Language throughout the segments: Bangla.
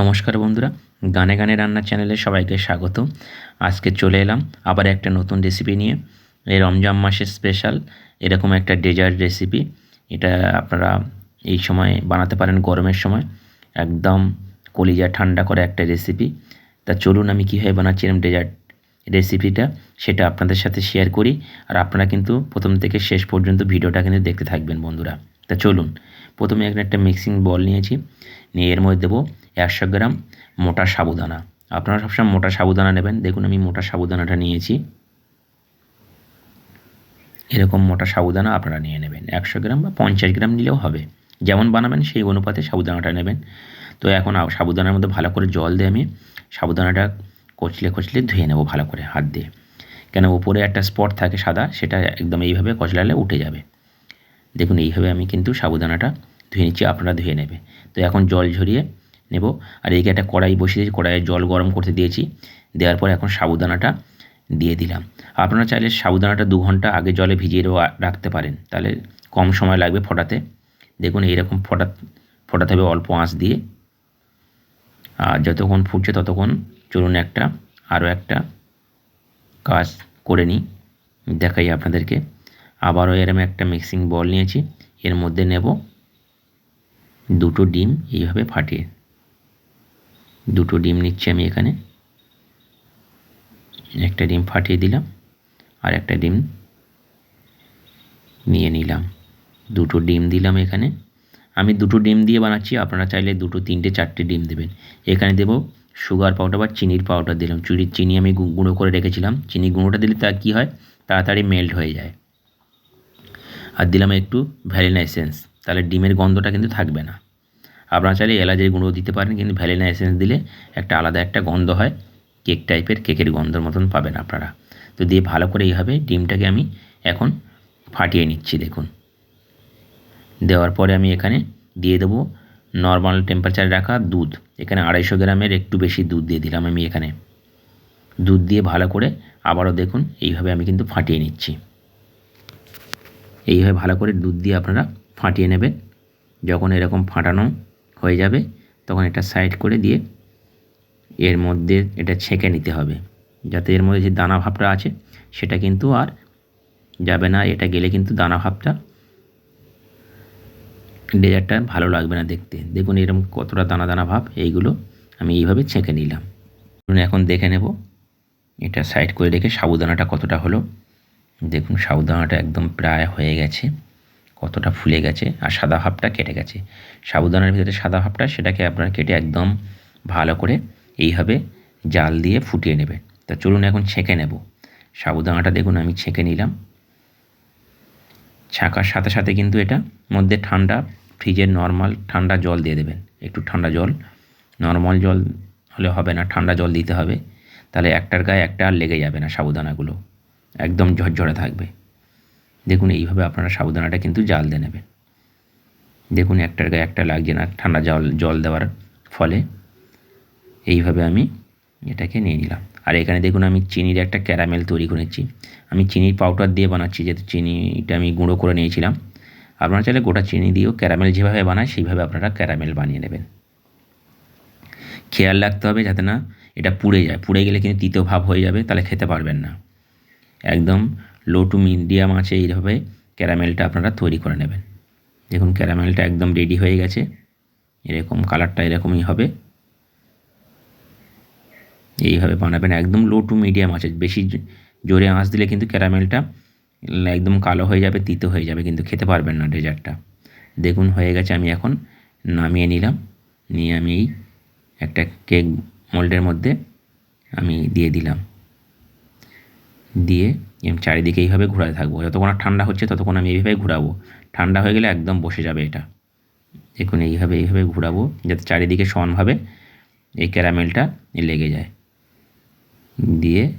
নমস্কার বন্ধুরা, গানে গানে রান্নার চ্যানেলে সবাইকে স্বাগত। আজকে চলে এলাম আবার একটা নতুন রেসিপি নিয়ে। এই রমজান মাসের স্পেশাল এরকম একটা ডেজার্ট রেসিপি এটা আপনারা এই সময় বানাতে পারেন গরমের সময়। একদম কলিজা ঠান্ডা করে একটা রেসিপি তা চলুন আমি কীভাবে বানাচ্ছি এরকম ডেজার্ট রেসিপিটা সেটা আপনাদের সাথে শেয়ার করি। আর আপনারা কিন্তু প্রথম থেকে শেষ পর্যন্ত ভিডিওটা কিন্তু দেখতে থাকবেন বন্ধুরা। তা চলুন, প্রথমে এখানে একটা মিক্সিং বল নিয়েছি। নিয়ে এর মধ্যে দেবো একশো গ্রাম মোটা সাবুদানা। আপনারা সবসময় মোটা সাবুদানা নেবেন। দেখুন, আমি মোটা সাবুদানাটা নিয়েছি। এরকম মোটা সাবুদানা আপনারা নিয়ে নেবেন। একশো গ্রাম বা পঞ্চাশ গ্রাম নিলেও হবে। যেমন বানাবেন, সেই অনুপাতে সাবুদানাটা নেবেন। তো এখন সাবুদানার মধ্যে ভালো করে জল দিয়ে আমি সাবুদানাটা কচলে কচলে ধুয়ে নেব ভালো করে হাত দিয়ে। কেন, উপরে একটা স্পট থাকে সাদা, সেটা একদম এইভাবে কচলালে উঠে যাবে। দেখুন, এইভাবে আমি কিন্তু সাবুদানাটা ধুয়ে নিচ্ছি, আপনারা ধুয়ে নেবে। তো এখন জল ঝরিয়ে নেব। আর এদিকে একটা কড়াই বসিয়ে দিয়েছি, কড়াইয়ে জল গরম করতে দিয়েছি। দেওয়ার পর এখন সাবুদানাটা দিয়ে দিলাম। আপনারা চাইলে সাবুদানাটা দু ঘণ্টা আগে জলে ভিজিয়ে রাখতে পারেন। তাহলে কম সময় লাগবে ফোটাতে। দেখুন, এইরকম ফোটা, ফোটাতে হবে অল্প আঁচ দিয়ে। আর যতক্ষণ ফুটছে ততক্ষণ চলুন একটা, আরও একটা কাজ করে নিই। দেখাই আপনাদেরকে। আবারও এরম একটা মিক্সিং বল নিয়েছি। এর মধ্যে নেব দুটো ডিম এইভাবে ফাটিয়ে। দুটো ডিম নিচ্ছি আমি এখানে। একটা ডিম ফাটিয়ে দিলাম আর একটা ডিম নিয়ে নিলাম। দুটো ডিম দিলাম এখানে। আমি দুটো ডিম দিয়ে বানাচ্ছি, আপনারা চাইলে দুটো, তিনটে, চারটে ডিম দেবেন। এখানে দেবো সুগার পাউডার বা চিনির পাউডার দিলাম। চুরির চিনি আমি গুঁড়ো করে রেখেছিলাম। চিনি গুঁড়োটা দিলে তা কী হয়? তাড়াতাড়ি মেল্ট হয়ে যায়। আর দিলাম একটু ভ্যানিলা এসেন্স। তাহলে ডিমের গন্ধটা কিন্তু থাকবে না। আপনারা চাইলে এলাচের গুঁড়ো দিতে পারেন, কিন্তু ভ্যানিলা এসেন্স দিলে একটা আলাদা একটা গন্ধ হয়। কেক টাইপের, কেকের গন্ধর মতন পাবেন আপনারা। তো দিয়ে ভালো করে এইভাবে ডিমটাকে আমি এখন ফাটিয়ে নিচ্ছি, দেখুন। দেওয়ার পরে আমি এখানে দিয়ে দেবো নর্মাল টেম্পারেচারে রাখা দুধ। এখানে আড়াইশো গ্রামের একটু বেশি দুধ দিয়ে দিলাম আমি এখানে। দুধ দিয়ে ভালো করে আবারও দেখুন, এইভাবে আমি কিন্তু ফাটিয়ে নিচ্ছি। এইভাবে ভালো করে দুধ দিয়ে আপনারা ফাটিয়ে নেবেন। যখন এরকম ফাটানো হয়ে যাবে, তখন এটা সাইড করে দিয়ে এর মধ্যে এটা ছেঁকে নিতে হবে। যাতে এর মধ্যে যে দানা ভাবটা আছে, সেটা কিন্তু আর যাবে না, এটা গেলে কিন্তু দানা ভাবটা ডেজার্টটা ভালো লাগবে না দেখতে। দেখুন এরকম কতটা দানা দানা ভাব, এইগুলো আমি এইভাবে ছেঁকে নিলাম। এখন দেখে নেব, এটা সাইড করে রেখে সাবুদানাটা কতটা হলো। দেখুন সাবুদানাটা একদম প্রায় হয়ে গেছে। কতটা ফুলে গেছে আর সাদা ভাবটা কেটে গেছে। সাবুদানার ভিতরে সাদা ভাবটা সেটাকে আপনারা কেটে একদম ভালো করে এইভাবে জাল দিয়ে ফুটিয়ে নেবে। তা চলুন এখন ছেঁকে নেব। সাবুদানাটা দেখুন, আমি ছেঁকে নিলাম। ছাঁকার সাথে সাথে কিন্তু এটা মধ্যে ঠান্ডা, ফ্রিজের নর্মাল ঠান্ডা জল দিয়ে দেবেন। একটু ঠান্ডা জল। নর্মাল জল হলে হবে না, ঠান্ডা জল দিতে হবে। তাহলে একটার গায়ে একটা আর লেগে যাবে না সাবুদানাগুলো। একদম ঝরঝরে থাকবে। দেখুন, এইভাবে আপনারা সাবুদানাটা কিন্তু জাল দিয়ে নেবেন। দেখুন, একটার গায়ে একটা লাগছে না, ঠান্ডা জল জল দেওয়ার ফলে। এইভাবে আমি এটাকে নিয়ে নিলাম। আর এখানে দেখুন, আমি চিনির একটা ক্যারামেল তৈরি করেছি। আমি চিনির পাউডার দিয়ে বানাচ্ছি, যেহেতু চিনিটা আমি গুঁড়ো করে নিয়েছিলাম। আপনারা চাইলে গোটা চিনি দিয়েও ক্যারামেল যেভাবে বানায়, সেইভাবে আপনারা ক্যারামেল বানিয়ে নেবেন। খেয়াল রাখতে হবে যাতে না এটা পুড়ে যায়। পুড়ে গেলে কিন্তু তিতো ভাব হয়ে যাবে, তাহলে খেতে পারবেন না। একদম লো টু মিডিয়াম আছে এইভাবে, ক্যারামেলটা আপনারা তৈরি করে নেবেন। দেখুন, ক্যারামেলটা একদম রেডি হয়ে গেছে। এরকম কালারটা এরকমই হবে। এইভাবে বানাবেন। একদম লো টু মিডিয়াম আছে। বেশি জোরে আঁচ দিলে কিন্তু ক্যারামেলটা একদম কালো হয়ে যাবে, তিতো হয়ে যাবে, কিন্তু খেতে পারবেন না ডেজার্টটা। দেখুন, হয়ে গেছে, আমি এখন নামিয়ে নিলাম। নিয়ে আমি এই একটা কেক মোল্ডের মধ্যে আমি দিয়ে দিলাম। দিয়ে চারিদিকে এইভাবে ঘোরাতে থাকব। যতক্ষণ ঠান্ডা হচ্ছে, ততক্ষণ আমি এইভাবে ঘোরাবো। ঠান্ডা হয়ে গেলে একদম বসে যাবে এটা। দেখুন, এইভাবে এইভাবে ঘোরাবো যাতে চারিদিকে সমানভাবে এই ক্যারামেলটা লেগে যায়। দিয়ে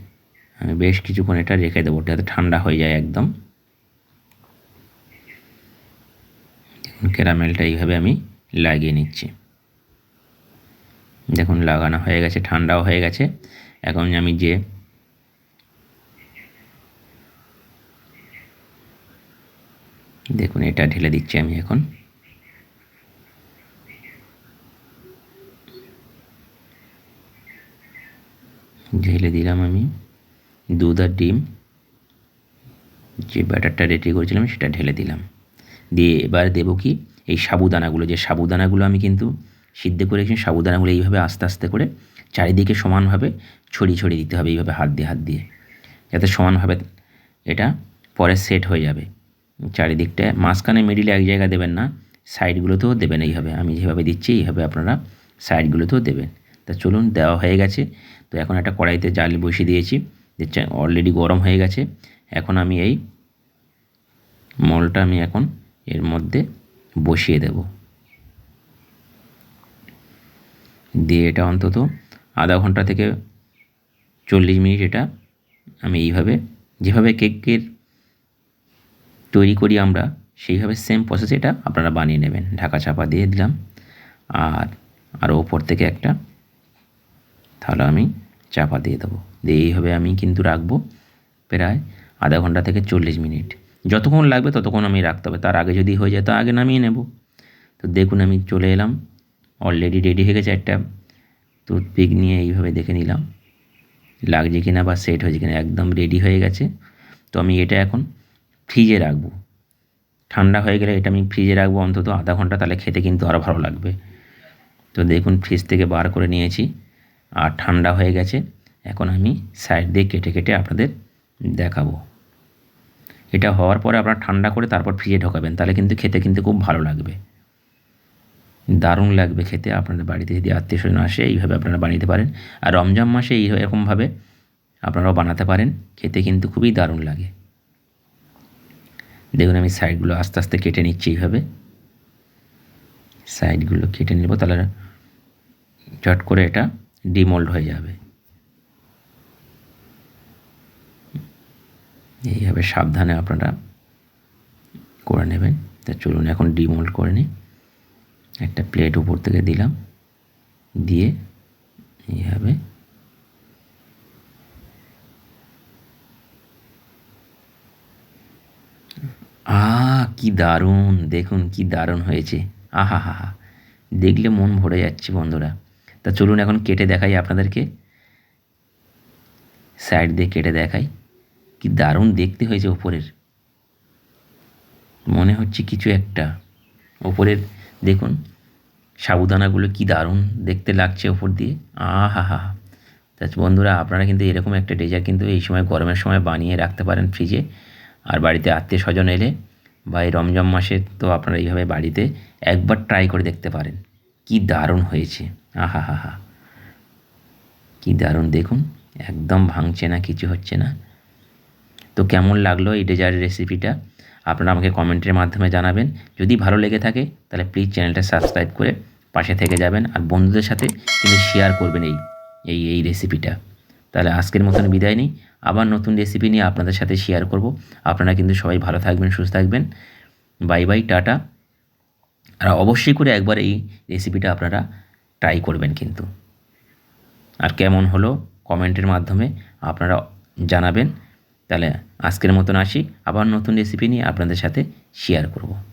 আমি বেশ কিছুক্ষণ এটা রেখে দেবো যাতে ঠান্ডা হয়ে যায় একদম। ক্যারামেলটা এইভাবে আমি লাগিয়ে নিচ্ছি। দেখুন, লাগানো হয়ে গেছে, ঠান্ডাও হয়ে গেছে। এখন আমি যে দেখুন, এটা ঢেলে দিচ্ছি আমি এখন। ঢেলে দিলাম আমি দুধ আর ডিম। যে ব্যাটারটা রেডি করেছিলাম, সেটা ঢেলে দিলাম। দিয়ে এবার দেবো কি, এই সাবুদানাগুলো। যে সাবুদানাগুলো আমি কিন্তু সিদ্ধ করে রেখেছি সাবুদানাগুলো এইভাবে আস্তে আস্তে করে চারিদিকে সমানভাবে ছড়িয়ে ছড়িয়ে দিতে হবে, এইভাবে হাত দিয়ে হাত দিয়ে। যাতে সমানভাবে এটা পরে সেট হয়ে যাবে। চারিদিকটা, মাঝখানে মিডিলে এক জায়গায় দেবেন না সাইডগুলোতেও দেবেন এইভাবে। আমি যেভাবে দিচ্ছি, এইভাবে আপনারা সাইডগুলোতেও দেবেন। তা চলুন, দেওয়া হয়ে গেছে। তো এখন একটা কড়াইতে জাল বসিয়ে দিয়েছি। দেখছেন অলরেডি গরম হয়ে গেছে। এখন আমি এই মলটা আমি এখন এর মধ্যে বসিয়ে দেব। দিয়ে এটা অন্তত আধা ঘণ্টা থেকে চল্লিশ মিনিট এটা আমি এইভাবে, যেভাবে কেকের তৈরি করি আমরা, সেইভাবে সেম প্রসেস এটা আপনারা বানিয়ে নেবেন। ঢাকা চাপা দিয়ে দিলাম। আর আরও ওপর থেকে একটা, তাহলে আমি চাপা দিয়ে দেবো। দিয়ে এইভাবে আমি কিন্তু রাখব প্রায় আধা ঘণ্টা থেকে চল্লিশ মিনিট। যতক্ষণ লাগবে ততক্ষণ আমি রাখতে হবে। তার আগে যদি হয়ে যায় তো আগে নামিয়ে নেব। তো দেখুন আমি চলে এলাম। অলরেডি রেডি হয়ে গেছে একটা টুথপিক নিয়ে এইভাবে দেখে নিলাম। লাগছে কিনা বা সেট হয়েছে কিনা একদম রেডি হয়ে গেছে। তো আমি এটা এখন ফ্রিজে রাখব। ঠান্ডা হয়ে গেলে এটা আমি ফ্রিজে রাখব, অন্তত আধা ঘণ্টা, তাহলে খেতে কিন্তু আরও ভালো লাগবে। তো দেখুন, ফ্রিজ থেকে বার করে নিয়েছি। আর ঠান্ডা হয়ে গেছে। এখন আমি সাইড দিয়ে কেটে কেটে আপনাদের দেখাবো। এটা হওয়ার পরে আপনারা ঠান্ডা করে তারপর ফ্রিজে ঢোকাবেন, তাহলে কিন্তু খেতে কিন্তু খুব ভালো লাগবে। দারুণ লাগবে খেতে। আপনাদের বাড়িতে যদি আত্মীয় স্বজন আসে, এইভাবে আপনারা বানাতে পারেন। আর রমজান মাসে এই এরকমভাবে আপনারাও বানাতে পারেন। খেতে কিন্তু খুবই দারুণ লাগে। দেখুন আমি সাইডগুলো আস্তে আস্তে কেটে নিচ্ছি এইভাবে। সাইডগুলো কেটে নেব, তাহলে চট করে এটা ডিমোল্ড হয়ে যাবে। এইভাবে সাবধানে আপনারা করে নেবেন। তা চলুন এখন ডিমোল্ড করে নিই। একটা প্লেট উপর থেকে দিলাম। দিয়ে এইভাবে আ কি দারুণ, দেখুন কি দারুণ হয়েছে। আহা হা হা দেখলে মন ভরে যাচ্ছে বন্ধুরা। তা চলুন এখন কেটে দেখাই আপনাদেরকে। সাইড দিয়ে কেটে দেখাই, কি দারুণ দেখতে হয়েছে ওপরের। মনে হচ্ছে কিছু একটা। ওপরের, দেখুন, সাবুদানাগুলো কি দারুণ দেখতে লাগছে ওপর দিয়ে। আহা হা তা বন্ধুরা, আপনারা কিন্তু এরকম একটা ডেজার্ট কিন্তু এই সময় গরমের সময় বানিয়ে রাখতে পারেন ফ্রিজে আর বাড়িতে আত্মীয় স্বজন এলে বা এই রমজান মাসে তো আপনারা এইভাবে বাড়িতে একবার ট্রাই করে দেখতে পারেন। কি দারুণ হয়েছে। আহা হা হা কী দারুণ, দেখুন, একদম ভাঙছে না, কিছু হচ্ছে না। তো কেমন লাগল এই ডেজার্ট রেসিপিটা আপনারা আমাকে কমেন্টের মাধ্যমে জানাবেন। যদি ভালো লেগে থাকে, তাহলে প্লিজ চ্যানেলটা সাবস্ক্রাইব করে পাশে থেকে যাবেন। আর বন্ধুদের সাথে কিন্তু শেয়ার করবেন এই এই রেসিপিটা তাহলে আজকের মতন বিদায় নিই। আবার নতুন রেসিপি নিয়ে আপনাদের সাথে শেয়ার করব। আপনারা কিন্তু সবাই ভালো থাকবেন, সুস্থ থাকবেন। Bye bye tata. আর অবশ্যই করে একবার এই রেসিপিটা আপনারা ট্রাই করবেন কিন্তু। আর কেমন হলো কমেন্টের মাধ্যমে আপনারা জানাবেন। তাহলে আজকের মতন আসি। আবার নতুন রেসিপি নিয়ে আপনাদের সাথে শেয়ার করব।